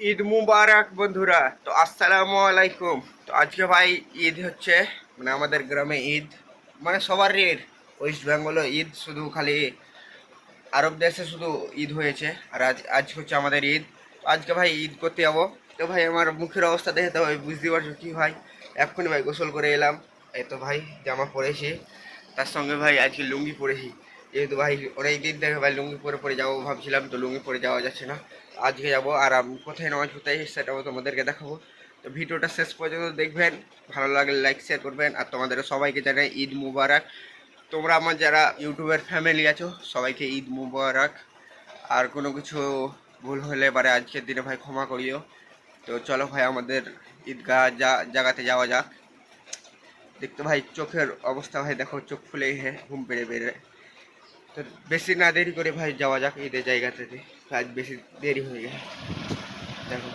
ঈদ মুবারক, বন্ধুরা। তো আসসালামু আলাইকুম। তো আজকে ভাই ঈদ হচ্ছে মানে আমাদের গ্রামে ঈদ। মানে সবার ঈদ ওয়েস্ট বেঙ্গলে ঈদ শুধু খালি আরব দেশে শুধু ঈদ হয়েছে। আর আজ আজ হচ্ছে আমাদের ঈদ। আজকে ভাই ঈদ করতে যাব। তো ভাই, আমার মুখের অবস্থা দেখে তো ভাই বুঝতে পারছ কী ভাই। এক্ষুনি ভাই গোসল করে এলাম। এই তো ভাই, জামা পরেছি। তার সঙ্গে ভাই আজকে লুঙ্গি পরেছি। যেহেতু ভাই অনেক দিন থেকে ভাই লুঙ্গি পরে পরে যাব ভাবছিলাম, তো লুঙ্গি পরে যাওয়া যাচ্ছে না। আজকে যাব আর আমি, কোথায় নামাজ যাই সেটাও তোমাদেরকে দেখাবো। তো ভিডিওটা শেষ পর্যন্ত দেখবেন, ভালো লাগলে লাইক শেয়ার করবেন, আর তোমাদের সবাইকে জানাই ঈদ মুবারক। তোমরা আমার যারা ইউটিউবের ফ্যামিলি আছো, সবাইকে ঈদ মুবারক। আর কোনো কিছু ভুল হলে এবারে আজকের দিনে ভাই ক্ষমা করিও। তো চলো ভাই আমাদের ঈদগাহ যা জায়গাতে যাওয়া যাক। দেখতে ভাই চোখের অবস্থা ভাই দেখো, চোখ ফুলে হে ঘুম পেড়ে বেড়ে তো বেশি না দেরি করে ভাই যাওয়া যাক ঈদের জায়গাতে আজ বেশি দেরি হয়ে গেছে। দেখো,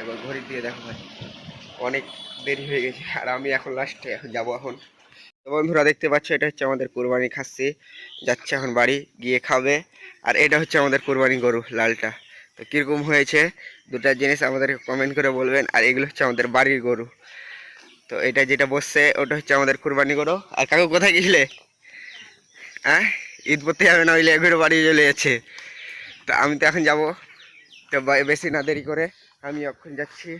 একবার ঘড়ির দিয়ে দেখো ভাই, অনেক দেরি হয়ে গেছে, আর আমি এখন লাস্টে এখন যাব এখন। তো বন্ধুরা দেখতে পাচ্ছ, এটা হচ্ছে আমাদের কোরবানি খাসি, যাচ্ছে এখন বাড়ি, গিয়ে খাবে। আর এটা হচ্ছে আমাদের কোরবানি গরু, লালটা। তো কীরকম হয়েছে, দুটা জিনিস আমাদেরকে কমেন্ট করে বলবেন, আর এগুলো হচ্ছে আমাদের বাড়ির গরু। তো এটা যেটা বসছে, ওটা হচ্ছে আমাদের কোরবানি গরু। আর কাকু কোথায় গেছিলে? হ্যাঁ? ঈদ করতে যাবে না ওইলে এগুলো বাড়ি চলে যাচ্ছে। তো আমি তো এখন যাব। তো বেশি না দেরি করে আমি এখন যাচ্ছি।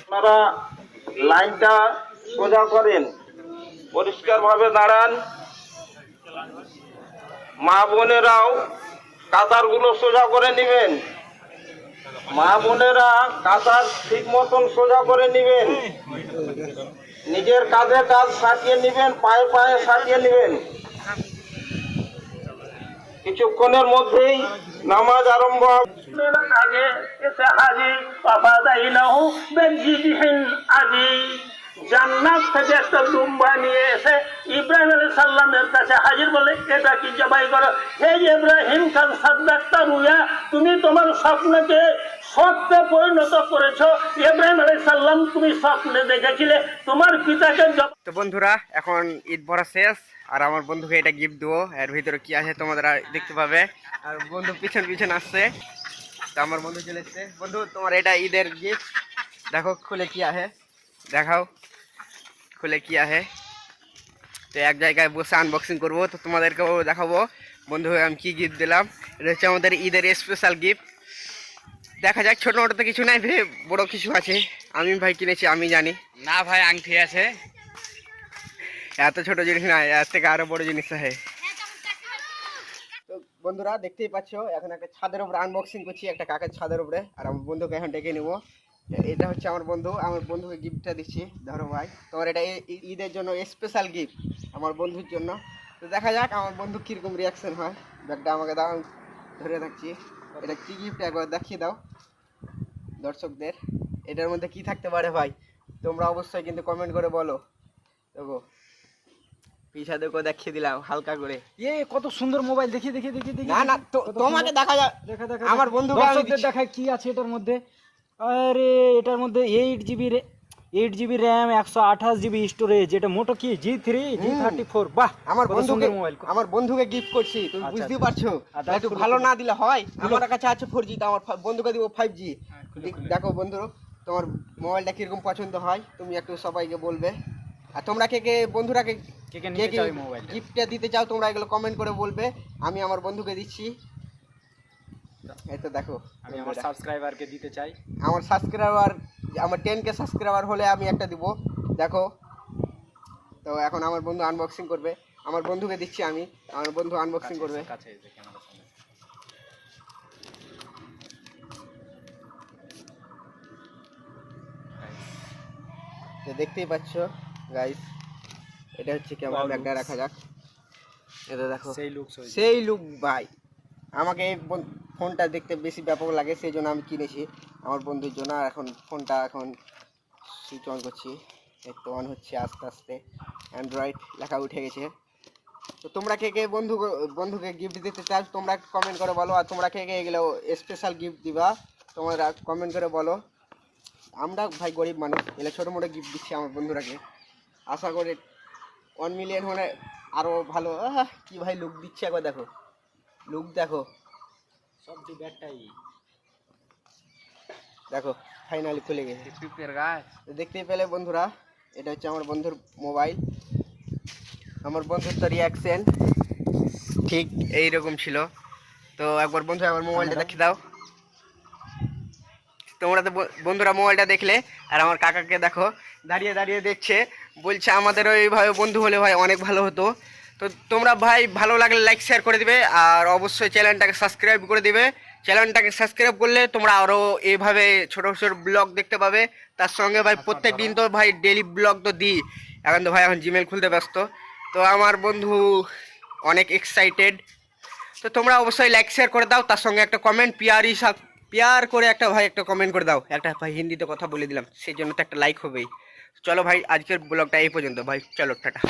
আপনারা লাইনটা সোজা করেন। পরিষ্কারভাবে দাঁড়ান। মা বোনেরাও কাতারগুলো সোজা করে নেবেন। মা বোনেরা ঠিক মতন সোজা করে নিবেন। নিজের কাঁধে কাজ সাটিয়ে নিবেন, পায়ে পায়ে সাটিয়ে নিবেন। কিছুক্ষণের মধ্যেই নামাজ আরম্ভ আগে হাজি বাবা বেনজিবিহিন আজি জান্নাত থেকে একটা দুম্বা নিয়ে এসে ইব্রাহিম আলাইহিস সাল্লামের কাছে হাজির বলে, এটা কি জবাই করো? হে ইব্রাহিম খান সাদ্দাক্তা রুয়া তুমি তোমার স্বপ্নকে সত্যে পরিণত করেছ। ইব্রাহিম আলাইহিস সাল্লাম তুমি স্বপ্নে দেখেছিলে, তোমার পিতাকে তো বন্ধুরা, এখন ঈদ ভরা শেষ, আর আমার বন্ধুকে এটা গিফট দেবো। এর ভিতরে কি আছে তোমাদের দেখতে পাবে। আর বন্ধু পিছন পিছন আসছে। তো আমার বন্ধু চলে বন্ধু, তোমার এটা ঈদের গিফট। দেখো, খুলে কি আছে। দেখাও। খুলে কি আছে তো এক জায়গায় বসে আনবক্সিং করব তো তোমাদেরকেও দেখাবো। বন্ধু আমি কি গিফট দিলাম? এটা হচ্ছে আমাদের ঈদের স্পেশাল গিফট দেখা যাক ছোটো মোটো তো কিছু নাই ভে বড় কিছু আছে। আমি ভাই কিনেছি আমি জানি। না ভাই আংটি আছে। এত ছোট জিনিস না এর থেকে আরও বড় জিনিস আছে। তো বন্ধুরা দেখতেই পাচ্ছ এখন একটা ছাদের উপরে আনবক্সিং করছি একটা কাকের ছাদের উপরে। আর আমার বন্ধুকে এখন ডেকে নেব। এটা হচ্ছে আমার বন্ধু আমার বন্ধুকে গিফটটা দিচ্ছি ধরো ভাই। তোমার এটা ঈদের জন্য স্পেশাল গিফট আমার বন্ধুর জন্য। তো দেখা যাক আমার বন্ধু কীরকম রিয়াকশন হয়। ব্যাগটা আমাকে দাও ধরে থাকছি এটা কী গিফট একবার দেখিয়ে দাও দর্শকদের। এটার মধ্যে কি থাকতে পারে ভাই? তোমরা অবশ্যই কিন্তু কমেন্ট করে বলো। দেখো পিছা দেখো দেখিয়ে দিলাম হালকা করে। এ কত সুন্দর মোবাইল দেখি দেখি দেখি দেখি না না তো- তোমাকে দেখা যা দেখা দেখা আমার দেখা। দর্শকদের দেখায় কি আছে এটার মধ্যে। আরে এটার মধ্যে eight GB eight GB RAM একশো আঠাশ জিবি স্টোরেজ এটা মোটো কি? G three G thirty four বাহ আমার বন্ধুকে মোবাইল আমার বন্ধুকে গিফট করছি তুমি আচ্ছা, বুঝতেই আচ্ছা। পারছ? একটু ভালো না দিলে হয়। আমার কাছে আছে ফোর জি তো আমার বন্ধুকে দিব ফাইভ জি খুলো, খুলো। দেখো বন্ধু তোমার মোবাইলটা কীরকম পছন্দ হয়? তুমি একটু সবাইকে বলবে। আর তোমরা কে কে বন্ধুরা কে কে? গিফটটা দিতে চাও তোমরা এগুলো কমেন্ট করে বলবে। আমি আমার বন্ধুকে দিচ্ছি। তো দেখো। আমি আমার। সাবস্ক্রাইবারকে দিতে চাই। আমার সাবস্ক্রাইবার আমার টেন কে সাবস্ক্রাইবার হলে আমি একটা দিব। দেখো। তো এখন আমার বন্ধু আনবক্সিং করবে। আমার বন্ধুকে দিচ্ছি আমি। আমার বন্ধু আনবক্সিং করবে। কাছে। তো দেখতেই পাচ্ছ গাইস এটা হচ্ছে কেমন Wow, ব্যাগটা রাখা যাক। এটা দেখো। সেই লুক সেই লুক ভাই। আমাকে ফোনটা দেখতে বেশি ব্যাপক লাগে, সেই জন্য আমি কিনেছি আমার বন্ধুর জন্য। আর এখন ফোনটা এখন সুইচ অন করছি। একটু অন হচ্ছে আস্তে আস্তে। অ্যান্ড্রয়েড লেখা উঠে গেছে। তো তোমরা কে কে বন্ধু বন্ধুকে গিফট দিতে চাও, তোমরা কমেন্ট করে বলো। আর তোমরা কে কে এগুলো স্পেশাল গিফট দিবা, তোমরা কমেন্ট করে বলো। আমরা ভাই গরিব মানুষ এগুলো ছোটো মোটো গিফট দিচ্ছি আমার বন্ধুরাকে। আশা করে ওয়ান মিলিয়ন হলে আরও ভালো। কি ভাই লুক দিচ্ছে একবার দেখো। লুক দেখো। সবচেয়ে ব্যাগটাই। দেখো ফাইনালি খুলে গেছে। পিপের গাছ। দেখতেই পেলে বন্ধুরা এটা হচ্ছে আমার বন্ধুর মোবাইল আমার বন্ধুর তো রিয়াকশন ঠিক এই রকম ছিল। তো একবার বন্ধু আমার মোবাইলটা দেখে দাও। তোমরা তো ব- বন্ধুরা মোবাইলটা দেখলে আর আমার কাকাকে দেখো। দাঁড়িয়ে দাঁড়িয়ে দেখছে। বলছে আমাদেরও এইভাবে বন্ধু হলে ভাই অনেক ভালো হতো। তো তোমরা ভাই ভালো লাগলে লাইক শেয়ার করে দিবে আর অবশ্যই চ্যানেলটাকে সাবস্ক্রাইব করে দিবে। চ্যানেলটাকে সাবস্ক্রাইব করলে তোমরা আরও এভাবে ছোটো ছোটো ব্লগ দেখতে পাবে। তার সঙ্গে ভাই প্রত্যেক দিন তো ভাই ডেলি ব্লগ তো দিই। এখন তো ভাই এখন জিমেল খুলতে ব্যস্ত। তো আমার বন্ধু অনেক এক্সাইটেড তো তোমরা অবশ্যই লাইক শেয়ার করে দাও। তার সঙ্গে একটা কমেন্ট পিয়ার হিসাব পিয়ার করে একটা ভাই একটা কমেন্ট করে দাও। একটা ভাই হিন্দিতে কথা বলে দিলাম সেই জন্য তো একটা লাইক হবেই। চলো ভাই আজকের ব্লগটা এই পর্যন্ত। ভাই চলো টাটা।